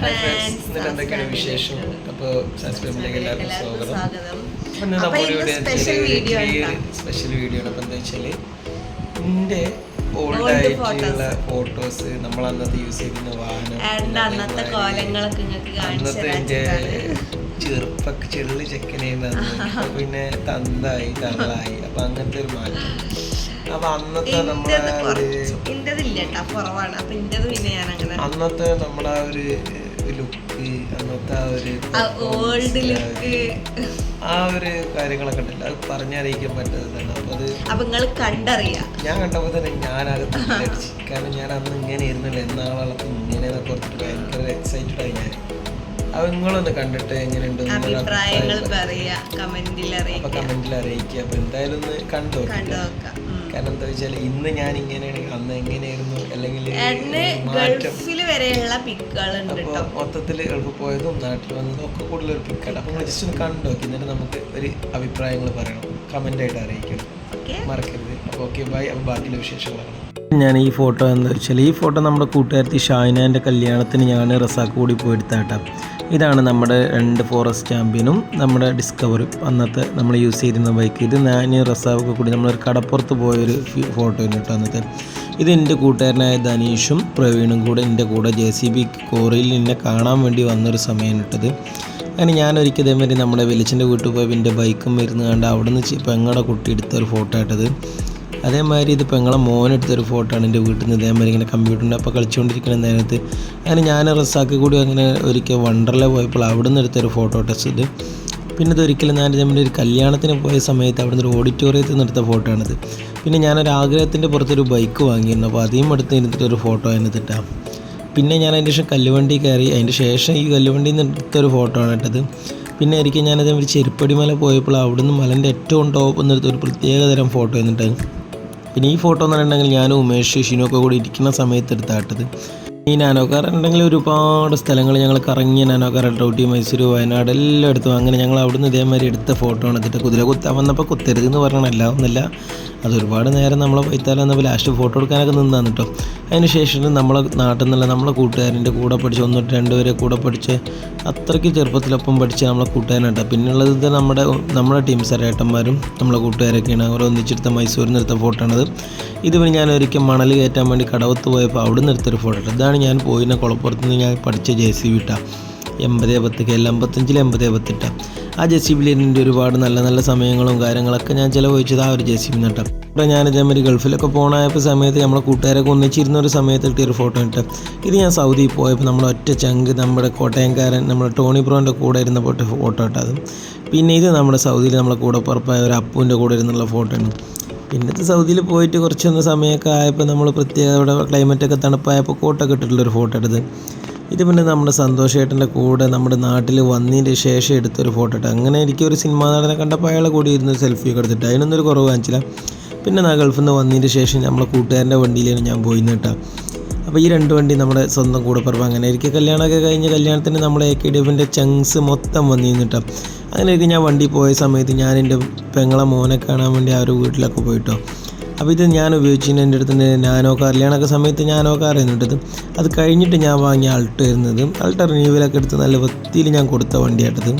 എന്തൊക്കെയാണ് വിശേഷം? അപ്പോൾ സബ്സ്ക്രൈബിലേക്ക് എല്ലാവർക്കും സ്വാഗതം. ഇന്ന് ഇവിടെ സ്പെഷ്യൽ വീഡിയോ ആണ് അപ്പം എന്താ വെച്ചാൽ എന്റെ ഓൾഡ് ആയിട്ടുള്ള ഫോട്ടോസ് നമ്മൾ അന്നത്തെ യൂസ് ചെയ്തിരുന്ന വാഹനം അന്നത്തെ കോലങ്ങളൊക്കെ അന്നത്തെ എന്റെ ചെറുപ്പൊക്കെ ചെള്ളി ചെക്കനായിരുന്നു പിന്നെ തന്തായി തള്ളായി. അപ്പൊ അങ്ങനത്തെ ഒരു മാറ്റം. അന്നത്തെ നമ്മളെ ഒരു ഞാൻ ലുക്ക് അന്നത്തെ ആ ഒരു ഓൾഡ് ലുക്ക് ആ ഒരു കാര്യങ്ങളൊക്കെ ഉണ്ടല്ലോ. അത് പറഞ്ഞറിയിക്കാൻ പറ്റുന്നതാണ് അപ്പൊ അത് അപ്പൊ നിങ്ങൾ കണ്ടറിയാ. ഞാൻ കണ്ടപ്പോൾ തന്നെ ഞാനകത്ത് വിചാരിച്ചു കാരണം ഞാൻ അന്ന് ഇങ്ങനെ ഇരുന്നില്ല എന്നാളത്ത് ഇങ്ങനെ ഓർത്തിട്ട് ഭയങ്കര എക്സൈറ്റഡ് ആയി ഞാൻ അപ്പൊ നിങ്ങളൊന്ന് കണ്ടിട്ട് എങ്ങനെയുണ്ട് അഭിപ്രായങ്ങൾ പറയാ. കമന്റിൽ അറിയിക്കുക കമന്റിൽ അറിയിക്കുക അപ്പൊ എന്തായാലും ഒന്ന് കണ്ടു. കാരണം എന്താ വെച്ചാൽ ഇന്ന് ഞാൻ ഇങ്ങനെയാണ് അന്ന് എങ്ങനെയായിരുന്നു? അല്ലെങ്കിൽ വരെയുള്ള പിക്കുകൾ ഉണ്ട് അപ്പോൾ കേട്ടോ. മൊത്തത്തിൽ ഗൾഫ് പോയതും നാട്ടിൽ വന്നതും ഒക്കെ കൂടുതൽ ഒരു പിക്കാണ് അപ്പോൾ ജസ്റ്റ് ഒന്ന് കണ്ടു നോക്കി. എന്നിട്ട് നമുക്ക് ഒരു അഭിപ്രായങ്ങൾ പറയണം. കമന്റ് ആയിട്ട് അറിയിക്കണം. മറക്കരുത്. അപ്പോൾ ഓക്കെ ബൈ. അപ്പോൾ ബാക്കിയുള്ള വിശേഷങ്ങളാണ്. ഞാൻ ഈ ഫോട്ടോ എന്താ വെച്ചാൽ ഈ ഫോട്ടോ നമ്മുടെ കൂട്ടുകാരത്തി ഷാഹിനാന്റെ കല്യാണത്തിന് ഞാൻ റസാക്ക് കൂടി പോയി എടുത്താട്ടാ. ഇതാണ് നമ്മുടെ രണ്ട് ഫോറസ്റ്റ് ചാമ്പ്യനും നമ്മുടെ ഡിസ്കവറും അന്നത്തെ നമ്മൾ യൂസ് ചെയ്തിരുന്ന ബൈക്ക് ഇത് ഞാൻ റസാവൊക്കെ കൂടി നമ്മളൊരു കടപ്പുറത്ത് പോയൊരു ഫോട്ടോ കേട്ടോ അന്നത്തെ. ഇത് എന്റെ കൂട്ടുകാരനായ ധനീഷും പ്രവീണും കൂടെ എന്റെ കൂടെ ജെ സി ബി കോറിയിൽ എന്നെ കാണാൻ വേണ്ടി വന്നൊരു സമയം ഇട്ടത്. അങ്ങനെ ഞാൻ ഒരിക്കൽ ഇതേമാതിരി നമ്മുടെ വെളിച്ചന്റെ വീട്ടിൽ പോയപ്പോൾ എന്റെ ബൈക്കും വരുന്ന കണ്ട് അവിടെ നിന്ന് പെങ്ങളുടെ കുട്ടി എടുത്തൊരു ഫോട്ടോ ഇട്ടത്. അതേമാതിരി ഇത് പെങ്ങളെ മോൻ എടുത്തൊരു ഫോട്ടോ ആണ് എന്റെ വീട്ടിൽ നിന്ന് ഇതേമാതിരി ഇങ്ങനെ കമ്പ്യൂട്ടറിന്റെ അപ്പോൾ കളിച്ചുകൊണ്ടിരിക്കുന്ന നേരത്ത് അങ്ങനെ ഞാൻ റസാക്ക് കൂടി അങ്ങനെ ഒരിക്കൽ വണ്ടർല പോയപ്പോൾ അവിടെ നിന്ന് എടുത്തൊരു ഫോട്ടോ ടെസ്റ്റ് ഇത്. പിന്നെ ഇത് ഒരിക്കലും ഞാൻ ഇതേമാതിരി ഒരു കല്യാണത്തിന് പോയ സമയത്ത് അവിടെ നിന്ന് ഒരു ഓഡിറ്റോറിയത്തിൽ നിന്ന് എടുത്ത ഫോട്ടോ ആണിത്. പിന്നെ ഞാനൊരു ആഗ്രഹത്തിന്റെ പുറത്തൊരു ബൈക്ക് വാങ്ങിയിരുന്നു. അപ്പോൾ അതിയും എടുത്ത് ഇരുന്നിട്ട് ഒരു ഫോട്ടോ അതിനകത്തിട്ടാണ് പിന്നെ ഞാൻ അതിന്റെ ശേഷം കല്ലുവണ്ടി കയറി അതിന്റെ ശേഷം ഈ കല്ലുവണ്ടിയിൽ നിന്ന് എടുത്തൊരു ഫോട്ടോ ആണ് ഇട്ടത്. പിന്നെ ആയിരിക്കും ഞാനത് ഒരു ചെരുപ്പടി മല പോയപ്പോൾ അവിടുന്ന് മലന്റെ ഏറ്റവും ടോപ്പ് നിന്നെടുത്ത ഒരു പ്രത്യേക തരം ഫോട്ടോ എന്നിട്ട് പിന്നെ ഈ ഫോട്ടോ എന്ന് പറഞ്ഞിട്ടുണ്ടെങ്കിൽ ഞാനും ഉമേഷ് ഷിനൊക്കെ കൂടി ഇരിക്കുന്ന സമയത്ത് എടുത്താട്ടത്. ഈ നാനോക്കാർ ഉണ്ടെങ്കിൽ ഒരുപാട് സ്ഥലങ്ങൾ ഞങ്ങൾ കറങ്ങിയ നാനോക്കാർ ഊട്ടി മൈസൂർ വയനാട് എല്ലാം എടുത്തു. അങ്ങനെ ഞങ്ങൾ അവിടുന്ന് ഇതേമാതിരി എടുത്ത ഫോട്ടോ ആണ് എന്നിട്ട് കുതിര കുത്താൻ വന്നപ്പോൾ കുത്തരുത് എന്ന് പറഞ്ഞല്ല ഒന്നല്ല അത് ഒരുപാട് നേരം നമ്മളെ വൈത്താലം എന്നപ്പോൾ ലാസ്റ്റ് ഫോട്ടോ എടുക്കാനൊക്കെ നിന്നാണ് കേട്ടോ അതിന് ശേഷം നമ്മളെ നാട്ടിൽ നിന്നുള്ള നമ്മളെ കൂട്ടുകാരന്റെ കൂടെ പഠിച്ച് ഒന്ന് രണ്ടുപേരെ കൂടെ പഠിച്ച് അത്രയ്ക്ക് ചെറുപ്പത്തിലൊപ്പം പഠിച്ച നമ്മളെ കൂട്ടുകാരനാട്ടോ പിന്നുള്ളത് ഇത് നമ്മുടെ നമ്മുടെ ടീം സരേട്ടന്മാരും നമ്മളെ കൂട്ടുകാരൊക്കെയാണ്. അവർ ഒന്നിച്ചെടുത്ത മൈസൂരിൽ നിന്ന് എടുത്ത ഫോട്ടോ ആണത് ഇത് പിന്നെ ഞാൻ ഒരിക്കൽ മണൽ കയറ്റാൻ വേണ്ടി കടവത്ത് പോയപ്പോൾ അവിടെ നിന്ന് എടുത്തൊരു ഫോട്ടോ ഇതാണ് ഞാൻ പോയിരുന്ന കുളപ്പുറത്ത് നിന്ന് ഞാൻ പഠിച്ച ജെ സി എൺപത് പത്ത് കെ അമ്പത്തഞ്ചിൽ എൺപത് പത്തിട്ട ആ ജെ സി ഒരുപാട് നല്ല നല്ല സമയങ്ങളും കാര്യങ്ങളൊക്കെ ഞാൻ ചിലവഴിച്ചത് ആ ഒരു ജെ സി ബി നട്ട ഇവിടെ ഞാൻ ഇതേമാതിരി ഗൾഫിലൊക്കെ പോകണായപ്പോൾ സമയത്ത് നമ്മളെ കൂട്ടുകാരൊക്കെ ഒന്നിച്ചിരുന്ന ഒരു സമയത്ത് കിട്ടിയൊരു ഫോട്ടോ ഇട്ട്. ഇത് ഞാൻ സൗദിയിൽ പോയപ്പോൾ നമ്മൾ ഒറ്റ ചങ്ക് നമ്മുടെ കോട്ടയംകാരൻ നമ്മുടെ ടോണി ബ്രോന്റെ കൂടെ ഇരുന്ന പോയിട്ട് ഫോട്ടോ ഇട്ടത് പിന്നെ ഇത് നമ്മുടെ സൗദിയിൽ നമ്മളെ കൂടെ പുറപ്പായ ഒരു അപ്പുവിന്റെ കൂടെ ഇരുന്നുള്ള ഫോട്ടോ ആണ്. പിന്നത്തെ സൗദിയിൽ പോയിട്ട് കുറച്ചൊന്ന് സമയമൊക്കെ ആയപ്പോൾ നമ്മൾ പ്രത്യേക ഇവിടെ ക്ലൈമറ്റൊക്കെ തണുപ്പായപ്പോൾ കോട്ടൊക്കെ ഇട്ടിട്ടുള്ളൊരു ഫോട്ടോ എടുത്ത് ഇത് പിന്നെ നമ്മുടെ സന്തോഷേട്ടന്റെ കൂടെ നമ്മുടെ നാട്ടിൽ വന്നതിന്റെ ശേഷം എടുത്തൊരു ഫോട്ടോ ഇട്ട് അങ്ങനെ എനിക്ക് ഒരു സിനിമാ നടനെ കണ്ടപ്പോൾ അയാളെ കൂടി ഇരുന്ന് സെൽഫി ഒക്കെ എടുത്തിട്ട് അതിനൊന്നും ഒരു കുറവ് കാണിച്ചില്ല. പിന്നെ ഞാൻ ഗൾഫിൽ നിന്ന് വന്നതിന്റെ ശേഷം നമ്മളെ കൂട്ടുകാരന്റെ വണ്ടിയിലാണ് ഞാൻ പോയി കേട്ടോ. അപ്പോൾ ഈ രണ്ട് വണ്ടി നമ്മുടെ സ്വന്തം കൂടെ പറമ്പ് അങ്ങനെ എനിക്ക് കല്യാണമൊക്കെ കഴിഞ്ഞ് കല്യാണത്തിന് നമ്മുടെ എ കെ ഡി എഫിന്റെ ചങ്സ് മൊത്തം വന്നു കേട്ടോ. അങ്ങനെ എനിക്ക് ഞാൻ വണ്ടി പോയ സമയത്ത് ഞാൻ എന്റെ പെങ്ങളെ മോനെ കാണാൻ വേണ്ടി ആ ഒരു വീട്ടിലൊക്കെ പോയിട്ടോ. അപ്പോൾ ഇത് ഞാൻ ഉപയോഗിച്ചതിന് എന്റെ അടുത്ത് നാനോ കാർ കല്യാണമൊക്കെ സമയത്ത് നാനോ കാർ എന്നിട്ടത് അത് കഴിഞ്ഞിട്ട് ഞാൻ വാങ്ങിയ അൾട്ടോ വരുന്നത് അൾട്ടോ റിന്യൂവലൊക്കെ എടുത്ത് നല്ല വൃത്തിയിൽ ഞാൻ കൊടുത്ത വണ്ടിയായിട്ടത്